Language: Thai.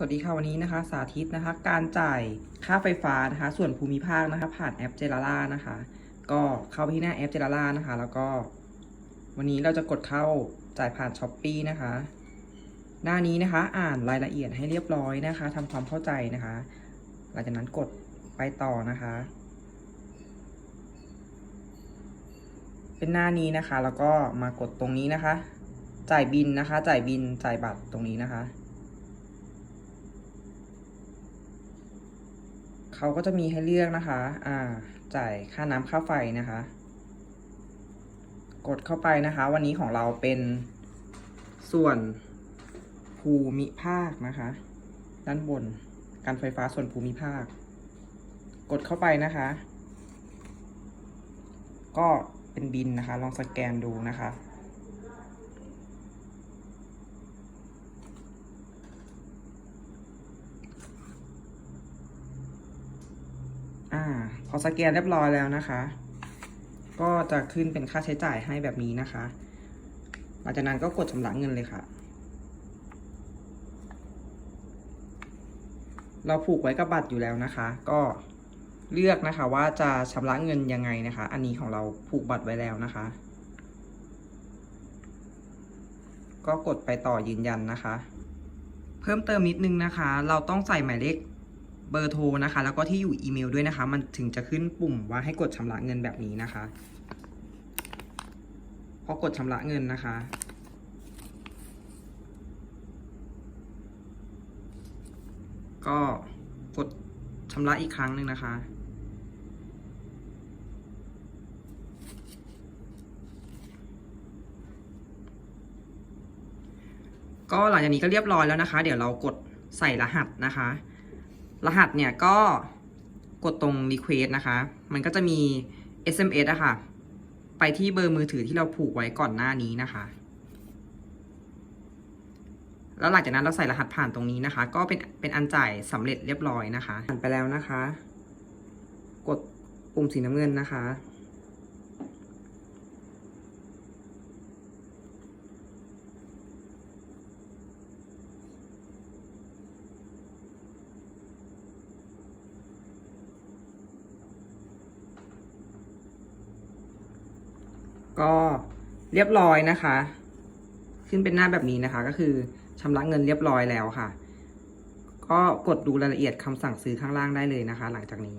สวัสดีค่ะวันนี้นะคะ สาธิตนะคะการจ่ายค่าไฟฟ้านะคะ ส่วนภูมิภาคนะคะ ผ่านแอปเจลาล่านะคะ ก็เข้าไปที่หน้าแอปเจลาล่านะคะ แล้วก็ วันนี้เราจะกดเข้าจ่ายผ่านช้อปปีนะคะ หน้านี้นะคะ อ่านรายละเอียดให้เรียบร้อยนะคะทำความเข้าใจนะคะ หลังจากนั้นกดไปต่อนะคะ เป็นหน้านี้นะคะ แล้วก็มากดตรงนี้นะคะ จ่ายบินนะคะ จ่ายบินจ่ายบัตรตรงนี้นะคะ เขาก็จะมีให้เลือกนะคะ อ่า จ่ายค่าน้ำค่าไฟนะคะ กดเข้าไปนะคะ วันนี้ของเราเป็นส่วนภูมิภาคนะคะ ด้านบน การไฟฟ้าส่วนภูมิภาค กดเข้าไปนะคะ ก็เป็นบินนะคะ ลองสแกนดูนะคะ อ่า พอสแกนเรียบร้อยแล้วนะคะ ก็จะขึ้นเป็นค่าใช้จ่ายให้แบบนี้นะคะ หลังจากนั้นก็กดชำระเงินเลยค่ะ เราผูกไว้กับบัตรอยู่แล้วนะคะ ก็เลือกนะคะว่าจะชำระเงินยังไงนะคะ อันนี้ของเราผูกบัตรไว้แล้วนะคะ ก็กดไปต่อยืนยันนะคะ เพิ่มเติมนิดนึงนะคะ เราต้องใส่หมายเลข เบอร์โทรนะคะ แล้วก็ที่อยู่อีเมลด้วยนะคะ มันถึงจะขึ้นปุ่มว่าให้กดชำระเงินแบบนี้นะคะพอกดชำระเงินนะคะ ก็กดชำระอีกครั้งหนึ่งนะคะก็หลังจากนี้ก็เรียบร้อยแล้วนะคะ เดี๋ยวเรากดใส่รหัสนะคะ รหัสเนี่ยก็กดตรง request นะคะ มันก็จะมี SMS อะค่ะ ไปที่เบอร์มือถือที่เราผูกไว้ก่อนหน้านี้นะคะ แล้วหลังจากนั้นเราใส่รหัสผ่านตรงนี้นะคะ ก็เป็นเป็นอันจ่ายสำเร็จเรียบร้อยนะคะ ผ่านไปแล้วนะคะ กดปุ่มสีน้ำเงินนะคะ ก็เรียบร้อยนะคะ ขึ้นเป็นหน้าแบบนี้นะคะ ก็คือชำระเงินเรียบร้อยแล้วค่ะ ก็กดดูรายละเอียดคำสั่งซื้อข้างล่างได้เลยนะคะ หลังจากนี้